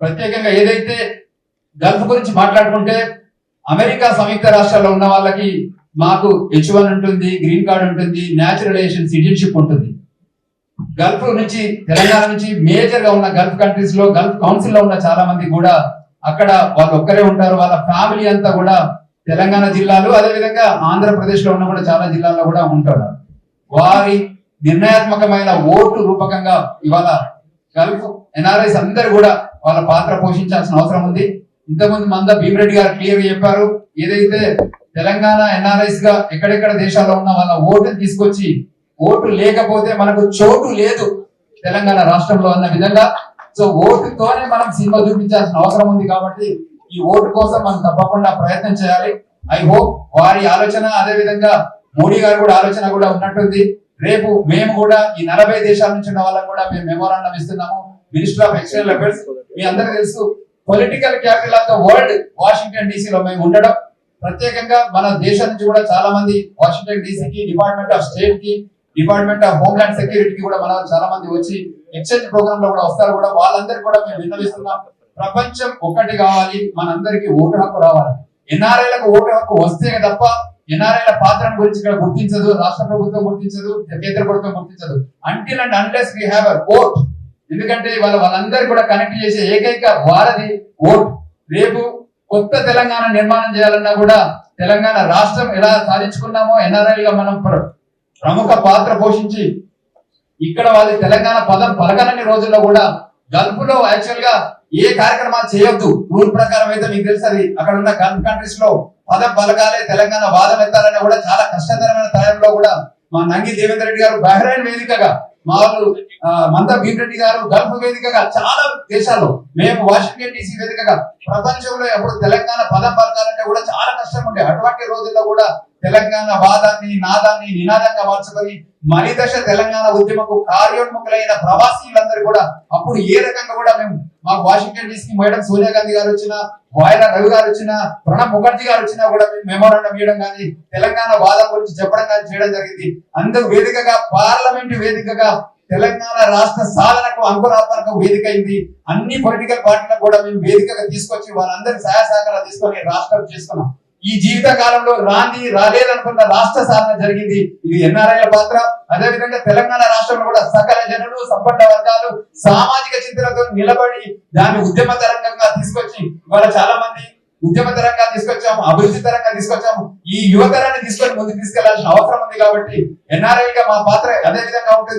ప్రత్యేకంగా ఏదైతే గల్ఫ్ గురించి మాట్లాడుకుంటే అమెరికా సంయుక్త రాష్ట్రాల్లో ఉన్న వాళ్ళకి మాకు హెచ్ వన్ ఉంటుంది గ్రీన్ కార్డ్ ఉంటుంది న్యాచురలైజేషన్ సిటిజన్షిప్ ఉంటుంది. గల్ఫ్ నుంచి తెలంగాణ నుంచి మేజర్గా ఉన్న గల్ఫ్ కంట్రీస్లో గల్ఫ్ కౌన్సిల్లో ఉన్న చాలా మంది కూడా అక్కడ వాళ్ళు ఒక్కరే ఉంటారు. వాళ్ళ ఫ్యామిలీ అంతా కూడా తెలంగాణ జిల్లాలు అదేవిధంగా ఆంధ్రప్రదేశ్లో ఉన్న కూడా చాలా జిల్లాల్లో కూడా ఉంటారు. వారి నిర్ణయాత్మకమైన ఓటు రూపకంగా ఇవాళ గల్ఫ్ ఎన్ఆర్ఐస్ అందరు కూడా వాళ్ళ పాత్ర పోషించాల్సిన అవసరం ఉంది. ఇంతకుముందు మంద భీమరెడ్డి గారు క్లియర్ చెప్పారు. ఏదైతే తెలంగాణ ఎన్ఆర్ఐస్గా ఎక్కడెక్కడ దేశాల్లో ఉన్న వాళ్ళ ఓటు తీసుకొచ్చి ఓటు లేకపోతే మనకు చోటు లేదు తెలంగాణ రాష్ట్రంలో అన్న విధంగా. సో ఓటుతోనే మనం సినిమా చూపించాల్సిన అవసరం ఉంది కాబట్టి ఈ ఓటు కోసం మనం తప్పకుండా ప్రయత్నం చేయాలి. ఐ హోప్ వారి ఆలోచన అదే విధంగా మోడీ గారు కూడా ఆలోచన కూడా ఉన్నట్టుంది. రేపు మేము కూడా ఈ నలభై దేశాల నుంచి ఉన్న వాళ్ళకు కూడా మేము మెమోరాండం ఇస్తున్నాము. మినిస్టర్ ఆఫ్ ఎక్స్టర్నల్ అఫేర్స్ మీ అందరికీ తెలుసు political capital of the world Washington డీసీలో మేము ఉండడం. ప్రత్యేకంగా మన దేశం నుంచి కూడా చాలా మంది వాషింగ్టన్ డీసీకి డిపార్ట్మెంట్ ఆఫ్ స్టేట్కి డిపార్ట్మెంట్ ఆఫ్ హోమ్లాండ్ సెక్యూరిటీకి కూడా మన చాలా మంది వచ్చి ఎక్స్చేంజ్ ప్రోగ్రామ్లో కూడా వస్తారు కూడా. వాళ్ళందరికీ కూడా మేము విన్నవిస్తున్నాం. ప్రపంచం ఒక్కటి కావాలి మనందరికీ ఓటు హక్కు రావాలి. ఎన్ఆర్ఐలకు ఓటు హక్కు వస్తే తప్ప ఎన్ఆర్ఐల పాత్రను గురించి ఇక్కడ గుర్తించదు రాష్ట్ర ప్రభుత్వం గుర్తించదు కేంద్ర ప్రభుత్వం గుర్తించదు. Until and unless we have a vote ఎందుకంటే ఇవాళ వాళ్ళందరూ కూడా కనెక్ట్ చేసే ఏకైక వారధి ఓట్. రేపు కొత్త తెలంగాణ నిర్మాణం చేయాలన్నా కూడా తెలంగాణ రాష్ట్రం ఎలా సాధించుకున్నామో ఎన్ఆర్ఐ గా మనం ప్రముఖ పాత్ర పోషించి ఇక్కడ వాళ్ళు తెలంగాణ పదం పలకనని రోజుల్లో కూడా గల్ఫ్లో యాక్చువల్గా ఏ కార్యక్రమాలు చేయొద్దు. రూల్ ప్రకారం అయితే మీకు తెలుసు అది. అక్కడ ఉన్న గల్ఫ్ కంట్రీస్లో పదం పలకాలే తెలంగాణ వాదం ఎత్తాలనే కూడా చాలా కష్టతరమైన టైంలో కూడా మా నంగి దేవేంద్ర రెడ్డి గారు బహ్రైన్ వేదికగా మా మంద భీమరెడ్డి గారు గల్ఫ్ వేదికగా చాలా దేశాల్లో మేము వాషింగ్టన్ డీసీ వేదికగా ప్రపంచంలో ఎప్పుడు తెలంగాణ పదం పలకాలంటే కూడా చాలా కష్టం ఉండే అటువంటి రోజుల్లో కూడా తెలంగాణ వాదాన్ని నాదాన్ని నినాదంగా మార్చుకొని మరి దశ తెలంగాణ ఉద్యమకు కార్యోన్ముఖులైన ప్రవాసీలందరూ కూడా అప్పుడు ఏ రకంగా కూడా మేము మాకు Washington DC madam Sonia Gandhi garu వచ్చిన వాయరా రవి గారు వచ్చిన ప్రణబ్ ముఖర్జీ గారు వచ్చినా కూడా మేము మెమోరాండం ఇవ్వడం కానీ తెలంగాణ వాదం గురించి చెప్పడం కానీ చేయడం జరిగింది. అందుకు వేదికగా పార్లమెంట్ వేదికగా తెలంగాణ రాష్ట్ర సాధనకు అంకురార్పణకు వేదిక అయింది. అన్ని పొలిటికల్ పార్టీలకు కూడా మేము వేదికగా తీసుకొచ్చి వారందరి సహాయ సహకారాలు తీసుకొని రాష్ట్రం చేసుకున్నాం. ఈ జీవిత కాలంలో రాంది రాలేదనుకున్న రాష్ట్ర సాధన జరిగింది. ఇది ఎన్ఆర్ఐల పాత్ర. అదే విధంగా తెలంగాణ రాష్ట్రంలో కూడా సకల జనులు సంపన్న వర్గాలు సామాజిక చింతనతో నిలబడి దాన్ని ఉద్యమ తరంగంగా తీసుకొచ్చి ఇవాళ చాలా మంది ఉద్యమ తరంగా తీసుకొచ్చాము అభివృద్ధి తరంగా తీసుకొచ్చాము. ఈ యువతరాన్ని తీసుకొని ముందుకు తీసుకెళ్ళాల్సిన అవసరం ఉంది కాబట్టి ఎన్ఆర్ఐ గా మా పాత్ర అదే విధంగా ఉంటుంది.